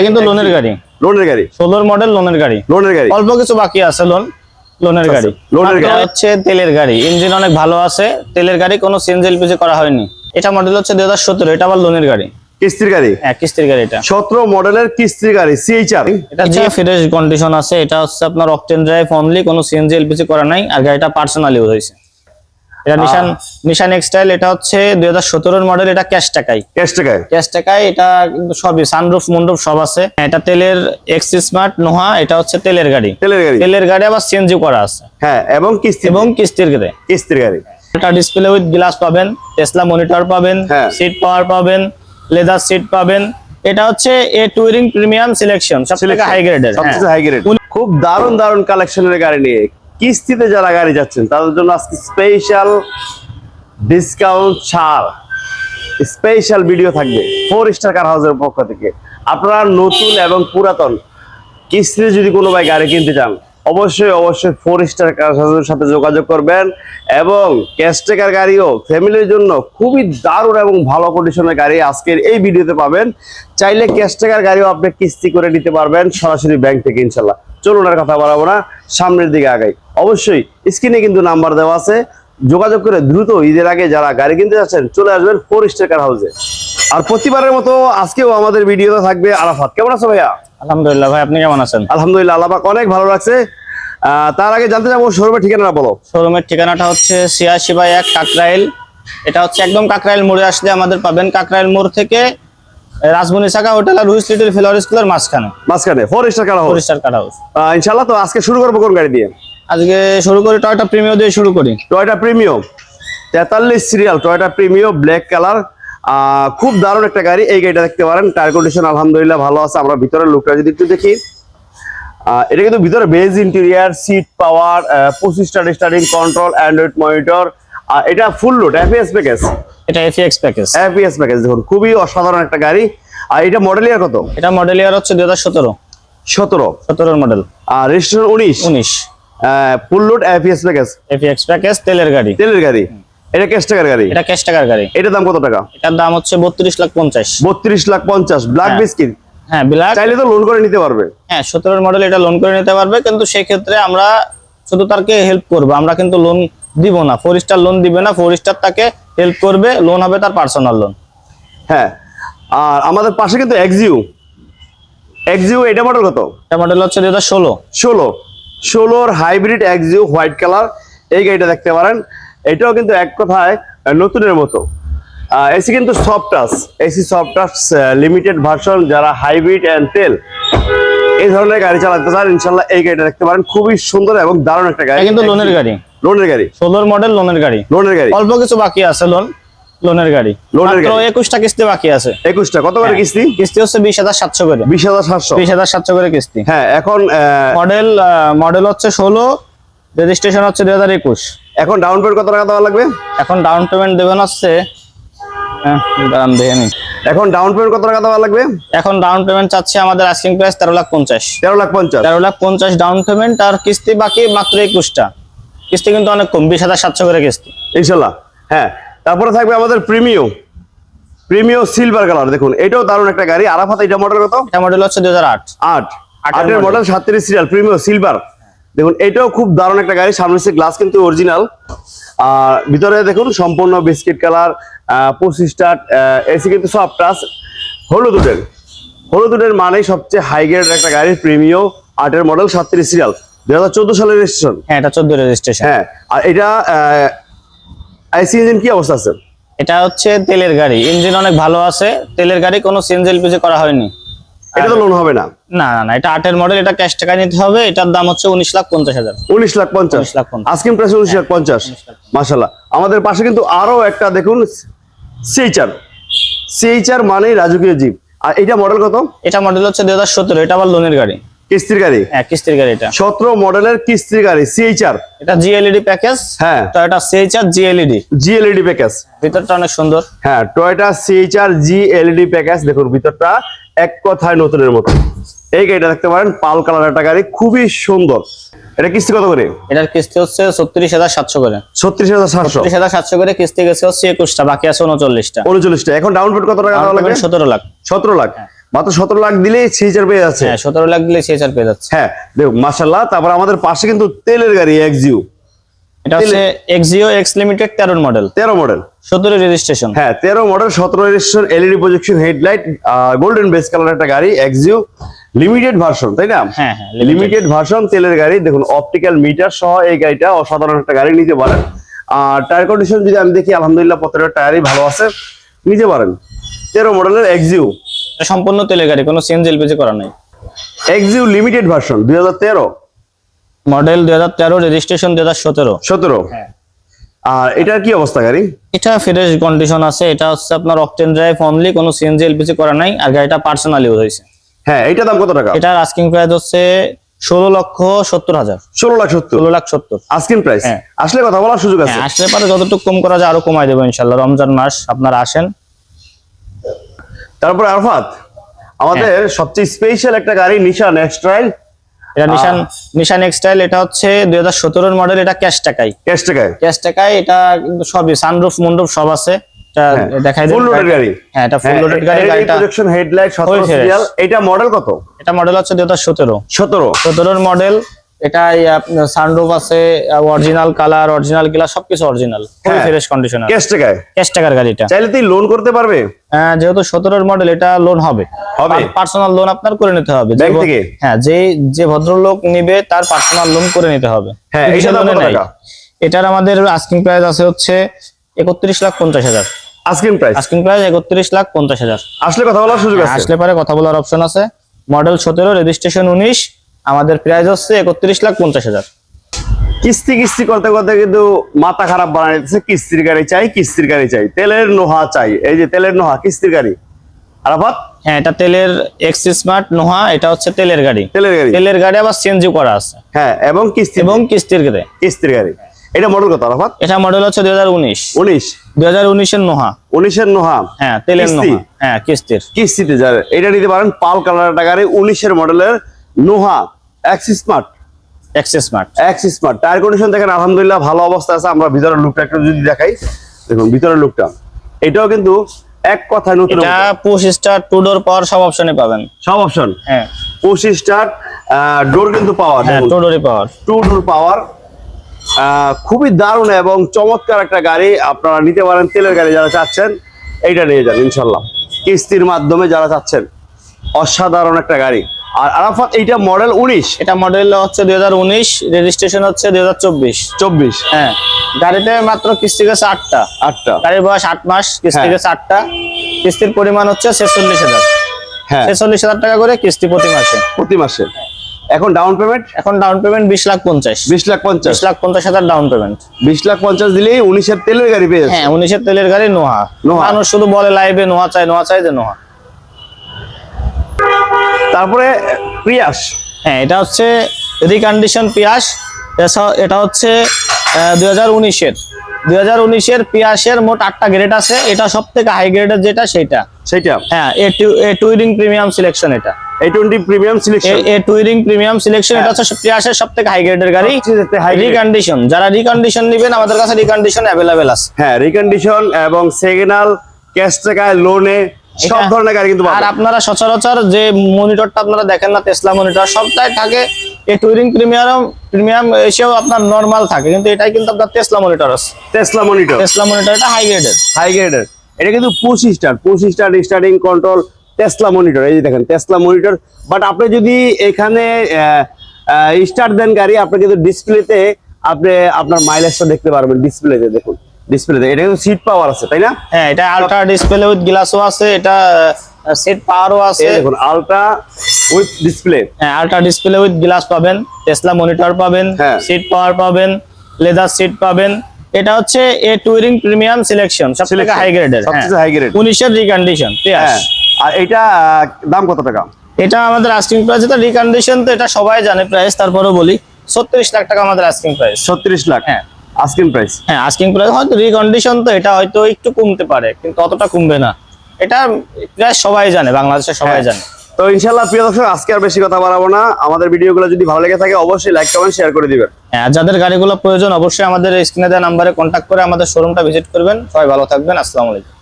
এটা কিন্তু লোনের গাড়ি। লোনের গাড়ি। ষোলোর মডেল লোনের গাড়ি। লোনের গাড়ি। অল্প কিছু বাকি আছে লোন লোনের গাড়ি। লোনের গাড়ি। হচ্ছে তেলের গাড়ি। ইঞ্জিন অনেক ভালো আছে তেলের গাড়ি কোনো সিএনজি এলপিজি করা হয়নি। এটা মডেল হচ্ছে দুই হাজার সতেরো এটা আবার লোনের গাড়ি। কিস্তির গাড়ি? হ্যাঁ কিস্তির গাড়ি এটা। সতেরো মডেলের কিস্তির গাড়ি সিএইচআর এটা যে ফ্রেশ কন্ডিশন আছে এটা হচ্ছে আপনার অকটেন ড্রাইভ অনলি কোনো সিএনজি এলপিজি করা নাই আর গাড়িটা পার্সোনাল ইউজ হয়েছে। এটা নিশান নিশান এক্সটাইল এটা হচ্ছে দুই হাজার সতেরোর মডেল এটা ক্যাশ টাকাই ক্যাশ টাকায়? ক্যাশ টাকায় এটা কিন্তু সবই সানরুফ মুন্ডুফ সব আছে। এটা তেলের এক্স স্মার্ট নোহা এটা হচ্ছে তেলের গাড়ি। তেলের গাড়ি। তেলের গাড়ি আবার সিএনজি করা আছে। হ্যাঁ এবং কিস্তি এবং কিস্তির গাড়ি। কিস্তির গাড়ি। এটা ডিসপ্লে উইথ গ্লাস পাবেন টেসলা মনিটর পাবেন হ্যাঁ। সিট পাওয়ার পাবেন লেদার সিট পাবেন। এটা হচ্ছে এ টুরিং প্রিমিয়াম সিলেকশন সব থেকে হাই গ্রেডের সবচেয়ে হাই গ্রেড খুব দারুণ দারুণ কালেকশনের গাড়ি নিয়ে কিস্তিতে যারা গাড়ি যাচ্ছেন, তাদের জন্য আজকে স্পেশাল ডিসকাউন্ট ছাড়। স্পেশাল ভিডিও থাকবে ফোর স্টার কার হাউসের পক্ষ থেকে। আপনারা নতুন এবং পুরাতন কিস্তিতে যদি কোনো ভাই গাড়ি কিনতে চান, অবশ্যই অবশ্যই ফোর স্টার কার হাউসের সাথে যোগাযোগ করবেন এবং ক্যাশ ক্যাশটেকার গাড়িও ফ্যামিলির জন্য খুবই দারুণ এবং ভালো কন্ডিশনের গাড়ি আজকের এই ভিডিওতে পাবেন। চাইলে ক্যাশ ক্যাশটেকার গাড়িও আপনি কিস্তি করে নিতে পারবেন সরাসরি ব্যাংক থেকে, ইনশাল্লাহ। চলুন আর কথা বাড়াবো না সামনের দিকে আগাই। অবশ্যই স্ক্রিনে কিন্তু নাম্বার দেওয়া আছে যোগাযোগ করে দ্রুত ঈদের আগে যারা গাড়ি কিনতে যাচ্ছেন চলে আসবেন ফোর স্টার কার হাউসে। আর প্রতিবারের মতো আজকেও আমাদের ভিডিওতে থাকবে আরাফাত। কেমন আছো ভাইয়া? আলহামদুলিল্লাহ ভাই আপনি কেমন আছেন? আলহামদুলিল্লাহ আল্লাহ পাক অনেক ভালো লাগছে তার আগে জানতে যাব শোরুমের ঠিকানা বলো। শোরুমের ঠিকানাটা হচ্ছে ছিয়াশি বাই এক কাকরাইল। এটা হচ্ছে একদম কাকরাইল মোড়ে আসলে আমাদের পাবেন। কাকরাইল মোড় থেকে রাজমণি শাখা হোটেল আর হুইস লিটল ফ্লাওয়ার স্কুলের মাঝখানে। মাঝখানে ফোর স্টার কার হাউস পরিষ্কার কাটা হাউস আহ, ইনশাল্লাহ তো আজকে শুরু করব কোন গাড়ি দিয়ে? আজকে শুরু করি টয়টা প্রিমিয়াম দিয়ে শুরু করি। টয়টা প্রিমিও তেতাল্লিশ serial Toyota Premio black colour খুব দারুণ একটা গাড়ি এই গাড়িটা দেখতে পারেন। টায়ার কন্ডিশন আলহামদুলিল্লাহ ভালো আছে। আমরা ভিতরের লুকটা যদি একটু দেখি। এটা কিন্তু ভিতরে বেজ ইন্টেরিয়ার সিট পাওয়ার পঁচিশটা স্টার্টিং কন্ট্রোল অ্যান্ড্রয়েড মনিটর এটা ফুল লোড এফএস প্যাকেজ এটা এফএক্স প্যাকেজ এফএস প্যাকেজ দেখুন খুবই অসাধারণ একটা গাড়ি। আর এটা মডেল ইয়ার কত? এটা মডেল ইয়ার হচ্ছে দুই হাজার সতেরো। সতেরো? সতেরোর মডেল আর রেজিস্ট্রেশন উনিশ? উনিশ। Full load FS package FX package তেলের গাড়ি। তেলের গাড়ি। এটা ক্যাশ টাকার গাড়ি? এটা ক্যাশ টাকার গাড়ি। এটার দাম কত টাকা? এটার দাম হচ্ছে বত্রিশ লাখ পঞ্চাশ। বত্রিশ লাখ পঞ্চাশ ব্ল্যাক। বিস্কিট হ্যাঁ বিলাক চাইলে তো লোন করে নিতে পারবে। হ্যাঁ সতেরোর মডেল এটা লোন করে নিতে পারবে কিন্তু সেই ক্ষেত্রে আমরা শুধু তারকে হেল্প করব আমরা কিন্তু লোন দিব না। ফোর স্টার লোন দিবে না ফোর স্টার তাকে হেল্প করবে লোন হবে তার পার্সোনাল লোন হ্যাঁ আর আমাদের পাশে কিন্তু এক্সিউ এক্সিউ এটা মডেল কত? এটা মডেল হচ্ছে দুই হাজার ষোলো। ষোলো। ষোলোর হাইব্রিড এক্সিউ হোয়াইট কালার এই গাড়িটা দেখতে পারেন। এটাও কিন্তু এক কথায় নতুনের মতো। এসি কিন্তু soft touch AC soft touch limited version যারা হাইব্রিড অ্যান্ড তেল এই ধরনের গাড়ি চালাতে চান ইনশাল্লাহ এই গাড়িটা দেখতে পারেন। খুবই সুন্দর এবং দারুণ একটা গাড়ি। এটা কিন্তু লোনের গাড়ি। লোনের গাড়ি? ষোলোর মডেল লোনের গাড়ি। লোনের গাড়ি। অল্প কিছু বাকি আছে লোন লোনের গাড়ি। লোনের গাড়ি। একুশটা কিস্তি বাকি আছে। একুশটা। কত করে কিস্তি? কিস্তি হচ্ছে বিশ হাজার সাতশো করে। বিশ হাজার সাতশো। বিশ হাজার সাতশো করে কিস্তি। হ্যাঁ এখন মডেল মডেল হচ্ছে ষোলো রেজিস্ট্রেশন হচ্ছে দুই হাজার একুশ। এখন ডাউন পেমেন্ট কত টাকা দেওয়া লাগবে? এখন ডাউন পেমেন্ট দেবেন হচ্ছে হ্যাঁ, এখন ডাউন পেমেন্ট কত টাকা দেওয়া লাগবে? এখন ডাউন পেমেন্ট চাচ্ছে আমাদের আস্কিং প্রাইস তেরো লাখ পঞ্চাশ। তেরো লাখ পঞ্চাশ। তেরো লাখ পঞ্চাশ ডাউন পেমেন্ট আর কিস্তি বাকি মাত্র একুশটা। কিস্তি কিন্তু অনেক কম বিশ হাজার সাতশো করে কিস্তি। ইনশাল্লাহ হ্যাঁ। তারপরে থাকবে আমাদের প্রিমিও। প্রিমিও সিলভার কালার দেখুন এটাও দারুণ একটা গাড়ি। আরাফাত এটা মডেল কত? এটা মডেল হচ্ছে দুই হাজার আট। আট। আটের মডেল সাতত্রিশ সিরিয়াল প্রিমিও সিলভার দেখুন এটাও খুব দারুণ একটা গাড়ি সামনে গ্লাস কিন্তু অরিজিনাল আর ভিতরে দেখুন সম্পূর্ণ বিস্কিট কালার পঁচিশটা এসি কিন্তু সব টাচ হলুদ উডের হলুদ উডের মানেই সবচেয়ে হাই গ্রেড একটা গাড়ি প্রিমিও আটের মডেল সাতত্রিশ সিরিয়াল দুই হাজার চোদ্দ সালের রেজিস্ট্রেশন হ্যাঁ এটা চোদ্দ রেজিস্ট্রেশন হ্যাঁ আর এটা আইসি ইঞ্জিন কি অবস্থা আছে? এটা হচ্ছে তেলের গাড়ি। ইঞ্জিন অনেক ভালো আছে। তেলের গাড়ি কোনো সিএনজি এলপিজি করা হয়নি। এটা তো লোন হবে না? না না না এটা আটের মডেল এটা ক্যাশ টাকা নিতে হবে। এটার দাম হচ্ছে উনিশ লাখ পঞ্চাশ হাজার। উনিশ লাখ পঞ্চাশ? 19 লাখ। আজকিম প্রাইস উনিশ লাখ পঞ্চাশ। মাসাল্লাহ আমাদের পাশে কিন্তু আরও একটা দেখুন সিএইচআর সিএইচআর মানেই রাজকীয় জীব। আর এটা মডেল কত? এটা মডেল হচ্ছে দুই হাজার সতেরো এটা আবার লোনের গাড়ি। কিস্তির গাড়ি? হ্যাঁ কিস্তির গাড়ি এটা। সতেরো মডেলের কিস্তির গাড়ি সিএইচআর এটা জিএলইডি প্যাকেজ হ্যাঁ। Toyota CHR GLED GLED package ভিতরটা অনেক সুন্দর। হ্যাঁ টয়োটা সিএইচআর জিএলইডি প্যাকেজ দেখুন ভিতরটা এক কথায় নতুনের মতো। এই গাড়িটা দেখতে পারেন পাল কালার একটা গাড়ি খুবই সুন্দর। এটা কিস্তি কত করে? এটার কিস্তি হচ্ছে ছত্রিশ হাজার সাতশো করে। ছত্রিশ হাজার সাতশো। হাজার সাতশো করে কিস্তি গেছে হচ্ছে একুশটা বাকি আছে উনচল্লিশটা। উনচল্লিশটা। এখন ডাউন পেমেন্ট কত টাকা সতেরো লাখ। সতেরো লাখ। মাত্র সতেরো লাখ দিলেই সিজার পেয়ে যাচ্ছে। হ্যাঁ সতেরো লাখ দিলে সে চার পেয়ে যাচ্ছে। হ্যাঁ দেখুন মাসাল্লাহ তারপর আমাদের পাশে কিন্তু তেলের গাড়ি এক্সিউ এটা হচ্ছে এক্সিও এক্স লিমিটেড তেরোর মডেল তেরো মডেল সতেরো রেজিস্ট্রেশন হ্যাঁ তেরো মডেল সতেরো registration LED projection headlight golden base colour একটা গাড়ি লিমিটেড ভার্সন তাই না? হ্যাঁ হ্যাঁ লিমিটেড ভার্সন তেলের গাড়ি দেখুন অপটিক্যাল মিটার সহ এই গাড়িটা অসাধারণ একটা গাড়ি নিতে পারেন। আর টায়ার কন্ডিশন যদি আমি দেখি আলহামদুলিল্লাহ প্রত্যেকটা টায়ারই ভালো আছে নিতে পারেন। তেরো মডেলের এক্সিউ এটা সম্পূর্ণ তেলের গাড়ি কোনো সিএনজি এলপিজি করা নাই। এক্সিউ লিমিটেড ভার্সন দুই হাজার তেরো? মডেল দুই হাজার তেরো রেজিস্ট্রেশন দুই হাজার সতেরো। সতেরো? হ্যাঁ। আর এটার কি অবস্থা গাড়ি? এটা ফ্রেশ কন্ডিশন আছে এটা হচ্ছে আপনার অকটেন ড্রাইভ অনলি কোনো সিএনজি এলপিজি করা নাই আর গাড়িটা পার্সোনাল ইউজ হয়েছে। হ্যাঁ এটা দাম কত টাকা? এটার আস্কিং প্রাইস হচ্ছে ষোলো লক্ষ সত্তর হাজার। ষোলো লাখ সত্তর? ষোলো লাখ সত্তর। প্রাইস হ্যাঁ। আসলে কথা বলার সুযোগ আছে। হ্যাঁ আসলে পারে যতটুকু কম করা যায় আরও কমাই দেবো ইনশাল্লাহ রমজান মাস আপনারা আসেন। তারপরে আরফাত আমাদের হ্যাঁ। সবচেয়ে স্পেশাল একটা গাড়ি নিশান এক্সট্রাইল এটা নিশান নিশান এক্সটাইল এটা হচ্ছে দুই হাজার সতেরোর মডেল এটা ক্যাশ টাকাই ক্যাশ টাকায়। ক্যাশ টাকায় এটা কিন্তু সবই সানরুফ মুন্ডুপ সব আছে। এটা দেখাই ফুল লোডেড গাড়ি। হ্যাঁ এটা ফুল লোডেড গাড়ি গাড়িটা প্রজেকশন হেডলাইট। সিরিয়াল এটা মডেল কত? এটা মডেল হচ্ছে দুই হাজার সতেরো। সতেরো। সতেরোর মডেল এটা সানরুফ আছে অরিজিনাল কালার অরিজিনাল গ্লাস সবকিছু অরিজিনাল হ্যাঁ। ফ্রেশ কন্ডিশন ক্যাশ টাকায়? ক্যাশ টাকার গাড়িটা। চাইলে তুই লোন করতে পারবে? আহ, যেহেতু সতেরোর মডেল এটা লোন হবে। হবে? পার্সোনাল লোন আপনার করে নিতে হবে। ব্যাংক থেকে? হ্যাঁ যে যে ভদ্রলোক নিবে তার পার্সোনাল লোন করে নিতে হবে। হ্যাঁ, এটার দাম কত টাকা? এটার আমাদের আস্কিং প্রাইস আছে হচ্ছে একত্রিশ লাখ পঞ্চাশ হাজার। আস্কিন প্রাইস আস্কিং প্রাইস একত্রিশ লাখ পঞ্চাশ হাজার। আসলে কথা বলার সুযোগ আছে। আসলে পারে কথা বলার অপশন আছে। মডেল সতেরো রেজিস্ট্রেশন উনিশ আমাদের প্রাইস হচ্ছে একত্রিশ লাখ পঞ্চাশ হাজার। কিস্তি কিস্তি করতে করতে কিন্তু মাথা খারাপ বানাই দিতেছে কিস্তির গাড়ি চাই কিস্তির গাড়ি চাই তেলের নোহা চাই এই যে তেলের নোহা কিস্তির গাড়ি। আরাফাত? হ্যাঁ এটা তেলের এক্স স্মার্ট নোহা এটা হচ্ছে তেলের গাড়ি। তেলের গাড়ি। তেলের গাড়ি আবার সিএনজি করা আছে। হ্যাঁ এবং কিস্তি। এবং কিস্তির গাড়ি। কিস্তির গাড়ি। এটা মডেল কত আরাফাত? এটা মডেল হচ্ছে নোহা। উনিশের নোহা? হ্যাঁ তেলের নোহা। হ্যাঁ কিস্তির। কিস্তিতে এটা নিতে পারেন পাল কালার গাড়ি উনিশের মডেলের Noah. X smart X smart X smart tyre condition দেখেন আলহামদুলিল্লাহ ভালো অবস্থা আছে। আমরা ভিতরের লুকটা একটু যদি দেখাই। দেখুন ভিতরের লুকটা এটাও কিন্তু এক কথায় নতুন এটা push start two door power সব অপশনে পাবেন। সব অপশন হ্যাঁ। পঁচিশ স্টার ডোর কিন্তু পাওয়ার হ্যাঁ টু ডোরই পাওয়ার টু ডোর পাওয়ার খুবই দারুণ এবং চমৎকার একটা গাড়ি আপনারা নিতে পারেন তেলের গাড়ি যারা চাচ্ছেন এইটা নিয়ে যান ইনশাল্লাহ। কিস্তির মাধ্যমে যারা চাচ্ছেন অসাধারণ একটা গাড়ি। আর আরাফাত এইটা মডেল উনিশ? এটা মডেল হচ্ছে দুই হাজার উনিশ রেজিস্ট্রেশন হচ্ছে দুই হাজার চব্বিশ। চব্বিশ? হ্যাঁ। গাড়িতে মাত্র কিস্তি গেছে আটটা। আটটা। গাড়ির বয়স আট মাস কিস্তি হ্যাঁ। গেছে আটটা। কিস্তির পরিমাণ হচ্ছে ছেচল্লিশ হাজার। হ্যাঁ। ছেচল্লিশ হাজার টাকা করে কিস্তি প্রতি মাসে। প্রতি মাসে। এখন ডাউন পেমেন্ট এখন ডাউন পেমেন্ট বিশ লাখ পঞ্চাশ। বিশ লাখ পঞ্চাশ। লাখ পঞ্চাশ হাজার ডাউন পেমেন্ট বিশ লাখ পঞ্চাশ দিলেই উনিশের তেলের গাড়ি পেয়ে হ্যাঁ উনিশের তেলের গাড়ি নোহা। নোহা। মানুষ শুধু বলে লাইভে নোহা চাই নোহা চাই যে নোহা। তারপরে প্রিয়াস হ্যাঁ এটা হচ্ছে রিকন্ডিশন পিয়াস। এটা হচ্ছে দুই হাজার উনিশের। দুই হাজার উনিশের পিয়াসের মোট আটটা গ্রেড আছে। এটা সব থেকে হাই গ্রেডের যেটা সেটা সেইটা? হ্যাঁ A to A touring premium selection এটা। Premium selection A- touring premium selection এটা হচ্ছে পিয়াসের সব থেকে হাই গ্রেডের গাড়ি। রিকন্ডিশন যারা রিকন্ডিশন নেবেন আমাদের কাছে রিকন্ডিশন আছে। হ্যাঁ রিকন্ডিশন এবং সেকেন্ডাল ক্যাশ টাকায় লোনে সব ধরনের গাড়ি কিন্তু আর আপনারা সচরাচর যে মনিটরটা আপনারা দেখেন না টেসলা মনিটর সবটাই থাকে। এই টুইরিং প্রিমিয়াম প্রিমিয়াম এসেও আপনার নর্মাল থাকে কিন্তু এটাই কিন্তু আপনার টেসলা মনিটর আছে। টেসলা মনিটর টেসলা মনিটর এটা হাই গ্রেডের হাই গ্রেডের এটা কিন্তু push start push start starting control Tesla monitor এই যে দেখেন টেসলা মনিটর বাট আপনি যদি এখানে স্টার্ট দেন গাড়ি আপনি কিন্তু ডিসপ্লেতে আপনি আপনার মাইলেজটা দেখতে পারবেন ডিসপ্লেতে দেখুন। ডিসপ্লেতে এটা কিন্তু সিট পাওয়ার আছে তাই না? হ্যাঁ এটা আলট্রা ডিসপ্লে উইথ গ্লাসও আছে এটা সেট পাওয়ারও আছে। দেখুন আলট্রা উইথ ডিসপ্লে হ্যাঁ আলট্রা ডিসপ্লে উইথ গ্লাস পাবেন টেসলা মনিটর পাবেন হ্যাঁ। সিট পাওয়ার পাবেন লেদার সিট পাবেন। এটা হচ্ছে এ টুইরিং প্রিমিয়াম সিলেকশন সব থেকে Selection, হাই গ্রেডের সবচেয়ে high grade। উনিশের রিকন্ডিশন হ্যাঁ আর এটা দাম কত টাকা? এটা আমাদের আস্কিং প্রাইস এটা রিকন্ডিশন তো এটা সবাই জানে প্রাইস তারপরেও বলি ছত্রিশ লাখ টাকা আমাদের আস্কিং প্রাইস ছত্রিশ লাখ। হ্যাঁ। আস্কিং প্রাইস হ্যাঁ আস্কিং প্রাইস হয়তো রিকন্ডিশন তো এটা হয়তো একটু কমতে পারে কিন্তু অতটা কমবে না। এটা প্রায় সবাই জানে বাংলাদেশে সবাই হ্যাঁ। জানে। তো ইনশাল্লাহ প্রিয় দর্শক আজকে আর বেশি কথা বাড়াবো না। আমাদের ভিডিওগুলো যদি ভালো লেগে থাকে অবশ্যই লাইক কমেন্ট শেয়ার করে দিবেন। হ্যাঁ যাদের গাড়িগুলো প্রয়োজন অবশ্যই আমাদের স্ক্রিনে দেওয়া নাম্বারে কন্ট্যাক্ট করে আমাদের শোরুমটা ভিজিট করবেন। সবাই ভালো থাকবেন আসসালামু আলাইকুম।